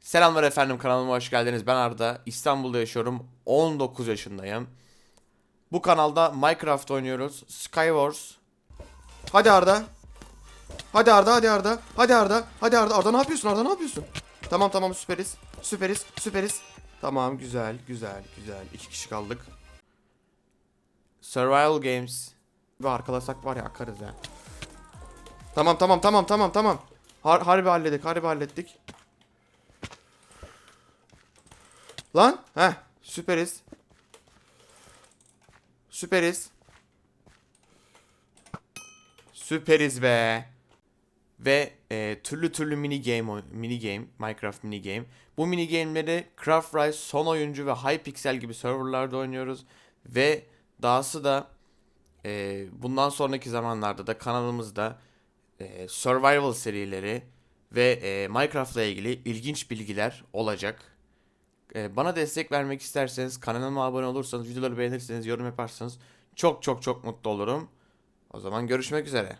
Selamlar efendim kanalıma hoş geldiniz. Ben Arda. İstanbul'da yaşıyorum. 19 yaşındayım. Bu kanalda Minecraft oynuyoruz. Skywars. Hadi Arda. Hadi Arda, hadi Arda. Hadi Arda. Hadi Arda. Arda ne yapıyorsun? Arda ne yapıyorsun? Tamam tamam süperiz. Süperiz. Süperiz. Tamam güzel güzel güzel. İki kişi kaldık. Survival Games. Ve arkalasak var ya akarız ya. Tamam tamam tamam tamam tamam. Har harbi halledik harbi hallettik. Lan heh süperiz. Süperiz. Süperiz be. Ve e, türlü türlü mini game mini game Minecraft mini game. Bu mini game'leri Craft Rise, Son Oyuncu ve Hypixel gibi serverlarda oynuyoruz ve dahası da e, bundan sonraki zamanlarda da kanalımızda e, survival serileri ve e, Minecraft'la ilgili ilginç bilgiler olacak. E, bana destek vermek isterseniz kanalıma abone olursanız, videoları beğenirseniz, yorum yaparsanız çok çok çok mutlu olurum. O zaman görüşmek üzere.